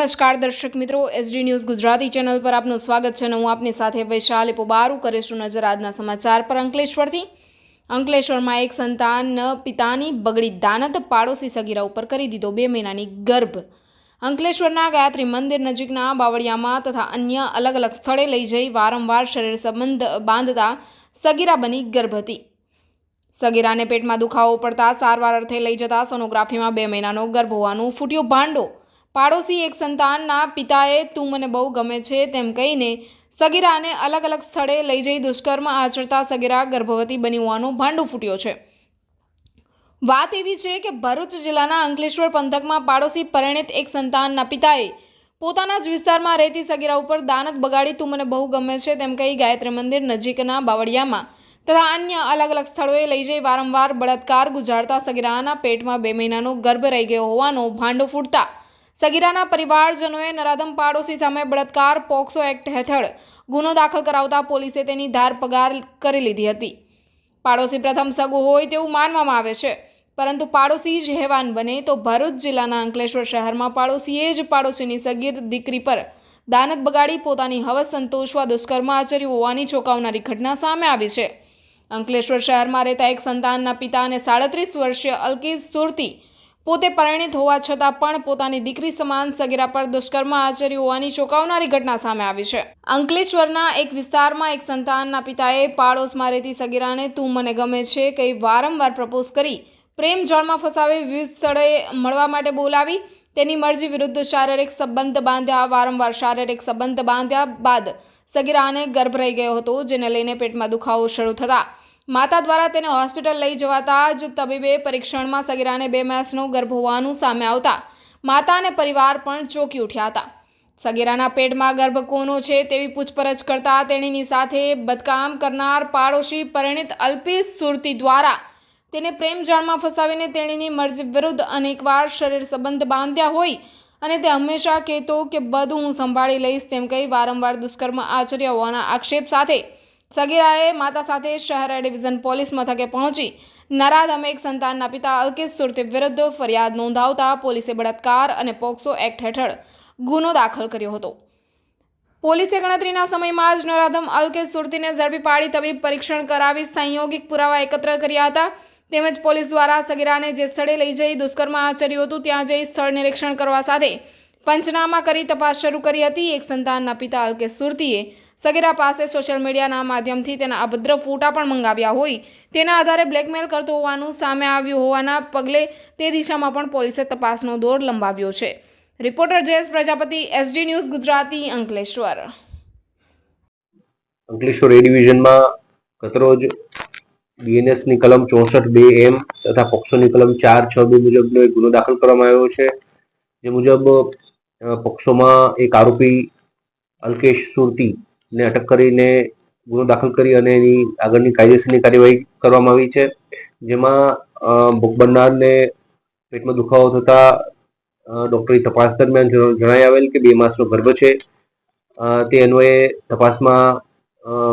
નમસ્કાર દર્શક મિત્રો એસડી ન્યૂઝ ગુજરાતી ચેનલ પર આપનું સ્વાગત છે અને હું આપની સાથે વૈશાલી પોબારુ કરીશું નજર આજના સમાચાર પર અંકલેશ્વરથી. અંકલેશ્વરમાં એક સંતાન પિતાની બગડી દાનત પાડોશી સગીરા ઉપર કરી દીધો બે મહિનાની ગર્ભ. અંકલેશ્વરના ગાયત્રી મંદિર નજીકના બાવળિયામાં તથા અન્ય અલગ અલગ સ્થળે લઈ જઈ વારંવાર શરીર સંબંધ બાંધતા સગીરા બની ગર્ભ હતી સગીરાને પેટમાં દુખાવો પડતા સારવાર અર્થે લઈ જતા સોનોગ્રાફીમાં બે મહિનાનો ગર્ભ હોવાનું ફૂટ્યો ભાંડો. પાડોશી એક સંતાનના પિતાએ, તું મને બહુ ગમે છે તેમ કહીને સગીરાને અલગ અલગ સ્થળે લઈ જઈ દુષ્કર્મ આચરતા સગીરા ગર્ભવતી બની હોવાનો ભાંડો ફૂટ્યો છે. વાત એવી છે કે ભરૂચ જિલ્લાના અંકલેશ્વર પંથકમાં પાડોશી પરિણિત એક સંતાનના પિતાએ પોતાના જ વિસ્તારમાં રહેતી સગીરા ઉપર દાનત બગાડી, તું મને બહુ ગમે છે તેમ કહી ગાયત્રી મંદિર નજીકના બાવળિયામાં તથા અન્ય અલગ અલગ સ્થળોએ લઈ જઈ વારંવાર બળાત્કાર ગુજારતા સગીરાના પેટમાં બે મહિનાનો ગર્ભ રહી ગયો હોવાનો ભાંડો ફૂટતા સગીરાના પરિવારજનોએ નરાધમ પાડોશી સામે બળાત્કાર, પોક્સો એક્ટ હેઠળ ગુનો દાખલ કરાવતા પોલીસે તેની ધાર પગાર કરી લીધી હતી. પાડોશી પ્રથમ સગો હોય તેવું માનવામાં આવે છે, પરંતુ પાડોશી જ હેવાન બને તો ભરૂચ જિલ્લાના અંકલેશ્વર શહેરમાં પાડોશીએ જ પાડોશીની સગીર દીકરી પર દાનત બગાડી પોતાની હવસ સંતોષવા દુષ્કર્મ આચર્યું હોવાની ચોંકાવનારી ઘટના સામે આવી છે. અંકલેશ્વર શહેરમાં રહેતા એક સંતાનના પિતા અને સાડત્રીસ વર્ષીય અલ્કેશ સુરતી પોતે પરિણિત હોવા છતાં પણ પોતાની દીકરી સમાન સગીરા પર દુષ્કર્મ આચર્યું હોવાની ચોંકાવનારી ઘટના સામે આવી છે. અંકલેશ્વરના એક વિસ્તારમાં એક સંતાનના પિતાએ પાડોશમાં રહેતી સગીરાને, તું મને ગમે છે કહી વારંવાર પ્રપોઝ કરી પ્રેમ જળમાં ફસાવી વિવિધ સ્થળે મળવા માટે બોલાવી. તેની મરજી વિરુદ્ધ શારીરિક સંબંધ બાંધ્યા. વારંવાર શારીરિક સંબંધ બાંધ્યા બાદ સગીરાને ગર્ભ રહી ગયો હતો, જેને લઈને પેટમાં દુખાવો શરૂ થતા. માતા દ્વારા તેને હોસ્પિટલ લઈ જવાતા જ તબીબે પરીક્ષણમાં સગીરાને બે માસનો ગર્ભ હોવાનું સામે આવતા માતા અને પરિવાર પણ ચોંકી ઉઠ્યા હતા. સગીરાના પેટમાં ગર્ભ કોનો છે તેવી પૂછપરછ કરતા તેણીની સાથે બદકામ કરનાર પાડોશી પરિણીત અલ્પેશ સુરતી દ્વારા તેને પ્રેમ જાળમાં ફસાવીને તેણીની મરજી વિરુદ્ધ અનેકવાર શરીર સંબંધ બાંધ્યા હોય અને તે હંમેશા કહેતો કે બધું હું સંભાળી લઈશ તેમ કહી વારંવાર દુષ્કર્મ આચર્યા હોવાના આક્ષેપ સાથે સગીરાએ માતા સાથે શહેર ડિવિઝન પોલીસ મથકે પહોંચી નરાધમ એક સંતાનના પિતા અલ્કેશ સુરતી વિરુદ્ધ ફરિયાદ નોંધાવતા પોલીસે બળાત્કાર અને પોક્સો એક્ટ હેઠળ ગુનો દાખલ કર્યો હતો. પોલીસે ગણતરીના સમયમાં જ નરાધમ અલ્કેશ સુરતીને ઝડપી પાડી તબીબ પરીક્ષણ કરાવી સંયોગિક પુરાવા એકત્ર કર્યા હતા. તેમજ પોલીસ દ્વારા સગીરાને જે સ્થળે લઈ જઈ દુષ્કર્મ આચર્યું હતું, ત્યાં જઈ સ્થળ નિરીક્ષણ કરવા સાથે પંચનામા કરી તપાસ શરૂ કરી હતી. એક સંતાનના પિતા અલ્કેશ સુરતીએ સગીરા પાસે સોશિયલ મીડિયાના માધ્યમથી તેના અભદ્ર ફોટા પણ મંગાવ્યા હોય. તેના આધારે બ્લેકમેલ કરતો હોવાનું સામે આવ્યું હોવાના પગલે તે દિશામાં પણ પોલીસે તપાસનો દોર લંબાવ્યો છે. Reporter Jayesh Prajapati, SD news Gujarati, Ankleshwar. Ankleshwar A ડિવિઝનમાં ગતરોજ બીએનએસની કલમ ચોસઠ બે એમ તથા પોક્સોની કલમ ચાર છ બે મુજબનો એક ગુનો દાખલ કરવામાં આવ્યો છે. જે મુજબ પક્ષોમાં એક આરોપી અલ્કેશ સુરતી ને અટક કરીને ગુનો દાખલ કરી અને એની આગળની કાયદેસરની કાર્યવાહી કરવામાં આવી છે. જેમાં ભોગ બનનારને પેટમાં દુખાવો થતા ડૉક્ટરની તપાસ દરમિયાન જણ- જણાઈ આવેલ કે બે માસનો ગર્ભ છે. તે અન્વયે તપાસમાં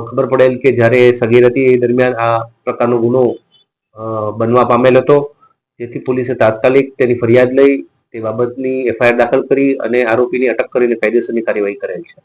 ખબર પડેલ કે જ્યારે સગીર હતી એ દરમિયાન આ પ્રકારનો ગુનો બનવા પામેલ હતો. જેથી પોલીસે તાત્કાલિક તેની ફરિયાદ લઈ તે બાબતની એફઆઈઆર દાખલ કરી અને આરોપીની અટક કરીને કાયદેસરની કાર્યવાહી કરેલ છે.